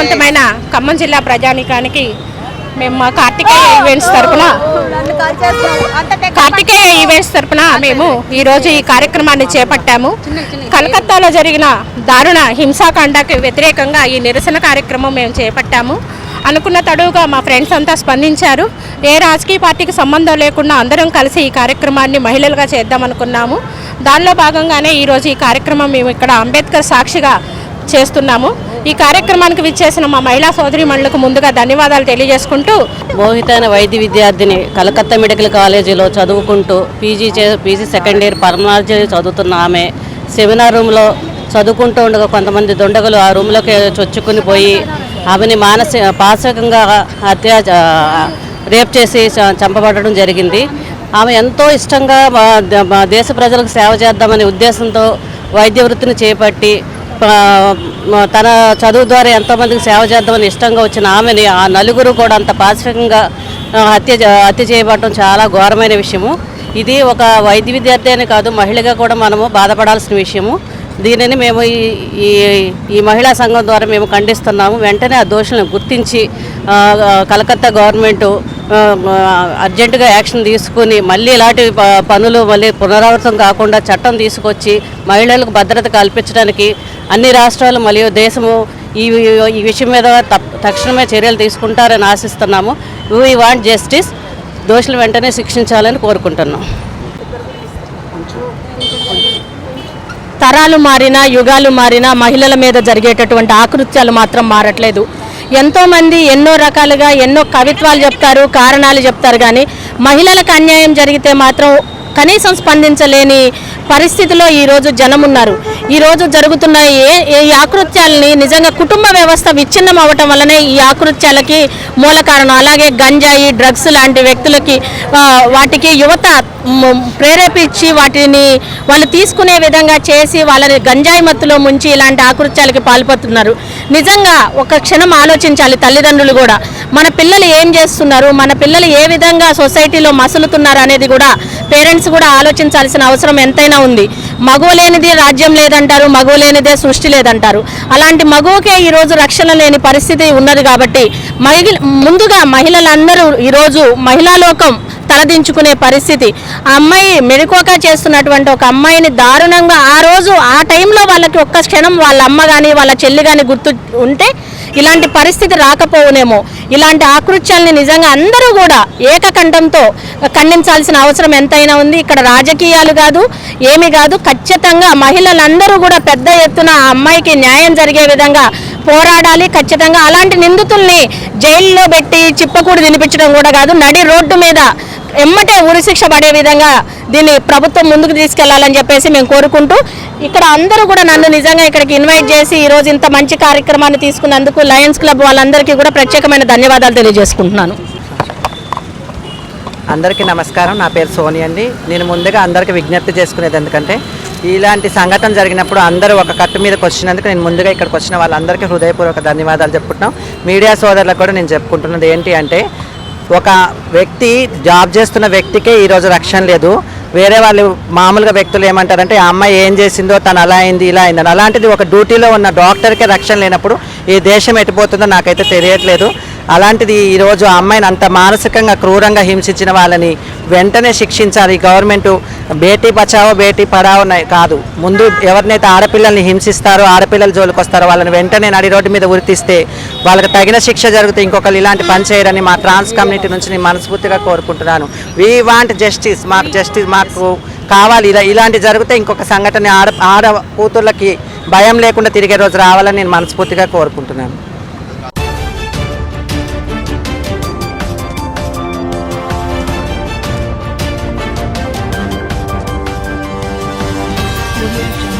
ఆరోగ్యవంతమైన ఖమ్మం జిల్లా ప్రజానికానికి మేము మా కార్తికేయ ఈవెంట్స్ తరపున కార్తికేయ ఈవెంట్స్ తరపున మేము ఈరోజు ఈ కార్యక్రమాన్ని చేపట్టాము. కలకత్తాలో జరిగిన దారుణ హింసాకాండకి వ్యతిరేకంగా ఈ నిరసన కార్యక్రమం మేము చేపట్టాము. అనుకున్న తడువుగా మా ఫ్రెండ్స్ అంతా స్పందించారు. ఏ రాజకీయ పార్టీకి సంబంధం లేకుండా అందరం కలిసి ఈ కార్యక్రమాన్ని మహిళలుగా చేద్దామనుకున్నాము. దానిలో భాగంగానే ఈరోజు ఈ కార్యక్రమం మేము ఇక్కడ అంబేద్కర్ సాక్షిగా చేస్తున్నాము. ఈ కార్యక్రమానికి విచ్చేసిన మా మహిళా సోదరి మండలకు ముందుగా ధన్యవాదాలు తెలియజేసుకుంటూ మోహిత వైద్య విద్యార్థిని కలకత్తా మెడికల్ కాలేజీలో చదువుకుంటూ పీజీ చే పీజీ సెకండ్ ఇయర్ పరమాలజీ చదువుతున్న ఆమె సెమినార్ రూమ్లో చదువుకుంటూ ఉండగా కొంతమంది దుండగులు ఆ రూమ్లోకి చొచ్చుకుని పోయి ఆమెని మానసిక పాశకంగా హత్య రేప్ చేసి చంపబడడం జరిగింది. ఆమె ఎంతో ఇష్టంగా దేశ ప్రజలకు సేవ చేద్దామనే ఉద్దేశంతో వైద్య వృత్తిని చేపట్టి తన చదువు ద్వారా ఎంతోమందికి సేవ చేద్దామని ఇష్టంగా వచ్చిన ఆమెని ఆ నలుగురు కూడా అంత పాశవికంగా హత్య హత్య చేయబడటం చాలా ఘోరమైన విషయము. ఇది ఒక వైద్య విద్యార్థి అనే కాదు మహిళగా కూడా మనము బాధపడాల్సిన విషయము. దీనిని మేము ఈ ఈ ఈ మహిళా సంఘం ద్వారా మేము ఖండిస్తున్నాము. వెంటనే ఆ దోషులను గుర్తించి కలకత్తా గవర్నమెంట్ అర్జెంటుగా యాక్షన్ తీసుకుని మళ్ళీ ఇలాంటి ప- పనులు మళ్ళీ పునరావృతం కాకుండా చట్టం తీసుకొచ్చి మహిళలకు భద్రత కల్పించడానికి అన్ని రాష్ట్రాలు మరియు దేశము ఈ ఈ విషయం మీద తక్షణమే చర్యలు తీసుకుంటారని ఆశిస్తున్నాము. వీ వాంట్ జస్టిస్ దోషులు వెంటనే శిక్షించాలని కోరుకుంటున్నాం. తరాలు మారినా యుగాలు మారినా మహిళల మీద జరిగేటటువంటి ఆకృత్యాలు మాత్రం మారట్లేదు. ఎంతోమంది ఎన్నో రకాలుగా ఎన్నో కవిత్వాలు చెప్తారు కారణాలు చెప్తారు కానీ మహిళలకు అన్యాయం జరిగితే మాత్రం కనీసం స్పందించలేని పరిస్థితిలో ఈరోజు జనం ఉన్నారు ఈరోజు జరుగుతున్న ఏ ఈ ఆకృత్యాలని నిజంగా కుటుంబ వ్యవస్థ విచ్ఛిన్నం అవ్వటం వల్లనే ఈ ఆకృత్యాలకి మూల కారణం. అలాగే గంజాయి డ్రగ్స్ లాంటి వ్యక్తులకి వాటికి యువత ప్రేరేపించి వాటిని వాళ్ళు తీసుకునే విధంగా చేసి వాళ్ళని గంజాయి మత్తులో ముంచి ఇలాంటి ఆకృత్యాలకి పాల్పడుతున్నారు. నిజంగా ఒక క్షణం ఆలోచించాలి తల్లిదండ్రులు కూడా. మన పిల్లలు ఏం చేస్తున్నారు? మన పిల్లలు ఏ విధంగా సొసైటీలో మసులుతున్నారు అనేది కూడా పేరెంట్స్ కూడా ఆలోచించాల్సిన అవసరం ఎంతైనా ఉంది. మగువ లేనిదే రాజ్యం లేదంటారు మగువ లేనిదే సృష్టి లేదంటారు. అలాంటి మగువకే ఈరోజు రక్షణ లేని పరిస్థితి ఉన్నది కాబట్టి మహిళ ముందుగా మహిళలందరూ ఈరోజు మహిళా లోకం తలదించుకునే పరిస్థితి. ఆ అమ్మాయి మెడుకోక చేస్తున్నటువంటి ఒక అమ్మాయిని దారుణంగా ఆ రోజు ఆ వాళ్ళకి ఒక్క క్షణం వాళ్ళ అమ్మ కానీ వాళ్ళ చెల్లి కానీ గుర్తు ఉంటే ఇలాంటి పరిస్థితి రాకపోవునేమో. ఇలాంటి ఆకృత్యాల్ని నిజంగా అందరూ కూడా ఏకకంఠంతో ఖండించాల్సిన అవసరం ఎంతైనా ఉంది. ఇక్కడ రాజకీయాలు కాదు ఏమి కాదు ఖచ్చితంగా మహిళలందరూ కూడా పెద్ద ఎత్తున ఆ అమ్మాయికి న్యాయం జరిగే విధంగా పోరాడాలి. ఖచ్చితంగా అలాంటి నిందితుల్ని జైల్లో పెట్టి చిప్పకూడు తినిపించడం కూడా కాదు నడి రోడ్డు మీద ఎమ్మటే ఉరిశిక్ష పడే విధంగా దీన్ని ప్రభుత్వం ముందుకు తీసుకెళ్ళాలని చెప్పేసి మేము కోరుకుంటూ ఇక్కడ అందరూ కూడా నన్ను నిజంగా ఇక్కడికి ఇన్వైట్ చేసి ఈరోజు ఇంత మంచి కార్యక్రమాన్ని తీసుకున్నందుకు లయన్స్ క్లబ్ వాళ్ళందరికీ కూడా ప్రత్యేకమైన ధన్యవాదాలు తెలియజేసుకుంటున్నాను. అందరికీ నమస్కారం. నా పేరు సోని అండి. నేను ముందుగా అందరికీ విజ్ఞప్తి చేసుకునేది ఎందుకంటే ఇలాంటి సంఘటన జరిగినప్పుడు అందరూ ఒక కట్టు మీదకి వచ్చినందుకు నేను ముందుగా ఇక్కడికి వచ్చిన వాళ్ళందరికీ హృదయపూర్వక ధన్యవాదాలు చెప్పుకుంటున్నాం. మీడియా సోదరులకు కూడా నేను చెప్పుకుంటున్నది ఏంటి అంటే ఒక వ్యక్తి జాబ్ చేస్తున్న వ్యక్తికే ఈరోజు రక్షణ లేదు. వేరే వాళ్ళు మామూలుగా వ్యక్తులు ఏమంటారంటే ఆ అమ్మాయి ఏం చేసిందో తను అలా అయింది ఇలా అయిందని అలాంటిది ఒక డ్యూటీలో ఉన్న డాక్టర్కే రక్షణ లేనప్పుడు ఈ దేశం ఎటుపోతుందో నాకైతే తెలియట్లేదు. అలాంటిది ఈరోజు ఆ అమ్మాయిని అంత మానసికంగా క్రూరంగా హింసించిన వాళ్ళని వెంటనే శిక్షించాలి. గవర్నమెంట్ బేటీ బచావో బేటీ పడావో కాదు. ముందు ఎవరినైతే ఆడపిల్లల్ని హింసిస్తారో ఆడపిల్లల జోలికి వస్తారో వాళ్ళని వెంటనే నడి రోడ్డు మీద ఉరితిస్తే వాళ్ళకి తగిన శిక్ష జరిగితే ఇంకొకరు ఇలాంటి పని చేయరని మా ట్రాన్స్ కమ్యూనిటీ నుంచి నేను మనస్ఫూర్తిగా కోరుకుంటున్నాను. వీ వాంట్ జస్టిస్ మాకు జస్టిస్ మాకు కావాలి. ఇలా ఇలాంటి జరిగితే ఇంకొక సంఘటన ఆడ ఆడ కూతుర్లకి భయం లేకుండా తిరిగే రోజు రావాలని నేను మనస్ఫూర్తిగా కోరుకుంటున్నాను. audio